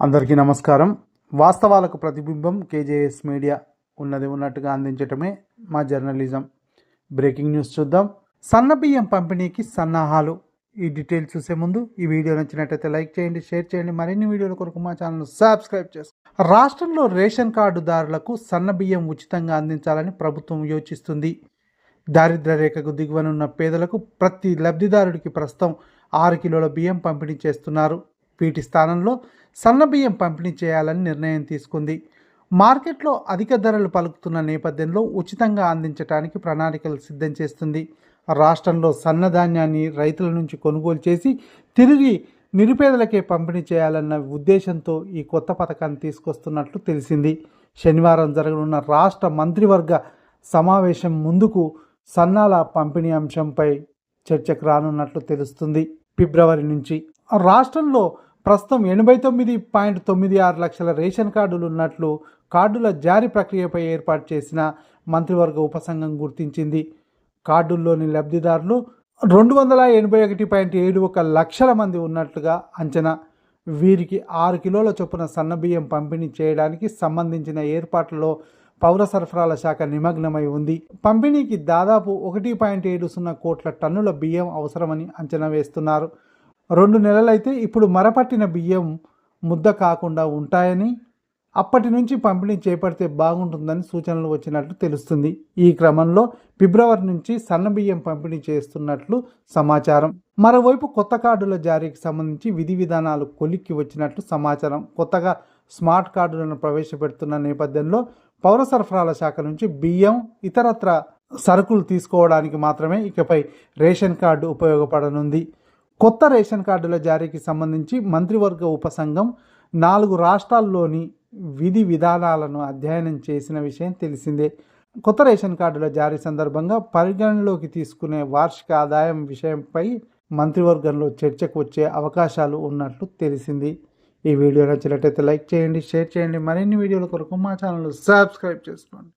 అందరికీ నమస్కారం. వాస్తవాలకు ప్రతిబింబం కేజేఎస్ మీడియా ఉన్నది ఉన్నట్టుగా అందించటమే మా జర్నలిజం. బ్రేకింగ్ న్యూస్ చూద్దాం. సన్న బియ్యం పంపిణీకి సన్నాహాలు. ఈ డీటెయిల్స్ చూసే ముందు ఈ వీడియో నచ్చినట్టయితే లైక్ చేయండి షేర్ చేయండి. మరిన్ని వీడియోల కొరకు మా ఛానల్ సబ్స్క్రైబ్ చేసుకోండి రాష్ట్రంలో రేషన్ కార్డుదారులకు సన్న బియ్యం ఉచితంగా అందించాలని ప్రభుత్వం యోచిస్తుంది. దారిద్ర రేఖకు దిగువనున్న పేదలకు ప్రతి లబ్ధిదారుడికి ప్రస్తుతం ఆరు కిలోల బియ్యం పంపిణీ చేస్తున్నారు. వీటి స్థానంలో సన్న బియ్యం పంపిణీ చేయాలని నిర్ణయం తీసుకుంది. మార్కెట్లో అధిక ధరలు పలుకుతున్న నేపథ్యంలో ఉచితంగా అందించడానికి ప్రణాళికలు సిద్ధం చేస్తుంది. రాష్ట్రంలో సన్నధాన్యాన్ని రైతుల నుంచి కొనుగోలు చేసి తిరిగి నిరుపేదలకే పంపిణీ చేయాలన్న ఉద్దేశంతో ఈ కొత్త పథకాన్ని తీసుకొస్తున్నట్లు తెలిసింది. శనివారం జరగనున్న రాష్ట్ర మంత్రివర్గ సమావేశం ముందుకు సన్నాల పంపిణీ అంశంపై చర్చకు రానున్నట్లు తెలుస్తుంది. ఫిబ్రవరి నుంచి రాష్ట్రంలో ప్రస్తుతం ఎనభై తొమ్మిది పాయింట్ తొమ్మిది ఆరు లక్షల రేషన్ కార్డులు ఉన్నట్లు కార్డుల జారీ ప్రక్రియపై ఏర్పాటు చేసిన మంత్రివర్గ ఉపసంఘం గుర్తించింది. కార్డుల్లోని లబ్ధిదారులు రెండు వందల ఎనభై ఒకటి పాయింట్ ఏడు ఒక లక్షల మంది ఉన్నట్లుగా అంచనా. వీరికి ఆరు కిలోల చొప్పున సన్నబియ్యం పంపిణీ చేయడానికి సంబంధించిన ఏర్పాట్లలో పౌర సరఫరాల శాఖ నిమగ్నమై ఉంది. పంపిణీకి దాదాపు ఒకటి పాయింట్ ఏడు సున్నా కోట్ల టన్నుల బియ్యం అవసరమని అంచనా వేస్తున్నారు. రెండు నెలలైతే ఇప్పుడు మరపట్టిన బియ్యం ముద్ద కాకుండా ఉంటాయని అప్పటి నుంచి పంపిణీ చేపడితే బాగుంటుందని సూచనలు వచ్చినట్లు తెలుస్తుంది. ఈ క్రమంలో ఫిబ్రవరి నుంచి సన్న బియ్యం పంపిణీ చేస్తున్నట్లు సమాచారం. మరోవైపు కొత్త కార్డుల జారీకి సంబంధించి విధి విధానాలు కొలిక్కి వచ్చినట్లు సమాచారం. కొత్తగా స్మార్ట్ కార్డులను ప్రవేశపెడుతున్న నేపథ్యంలో పౌర సరఫరాల శాఖ నుంచి బియ్యం ఇతరత్ర సరుకులు తీసుకోవడానికి మాత్రమే ఇకపై రేషన్ కార్డు ఉపయోగపడనుంది. కొత్త రేషన్ కార్డుల జారీకి సంబంధించి మంత్రివర్గ ఉపసంఘం నాలుగు రాష్ట్రాల్లోని విధి విధానాలను అధ్యయనం చేసిన విషయం తెలిసిందే. కొత్త రేషన్ కార్డుల జారీ సందర్భంగా పరిగణనలోకి తీసుకునే వార్షిక ఆదాయం విషయంపై మంత్రివర్గంలో చర్చకు వచ్చే అవకాశాలు ఉన్నట్లు తెలిసింది. ఈ వీడియో నచ్చినట్లయితే లైక్ చేయండి షేర్ చేయండి. మరిన్ని వీడియోల కొరకు మా ఛానల్ సబ్స్క్రైబ్ చేసుకోండి.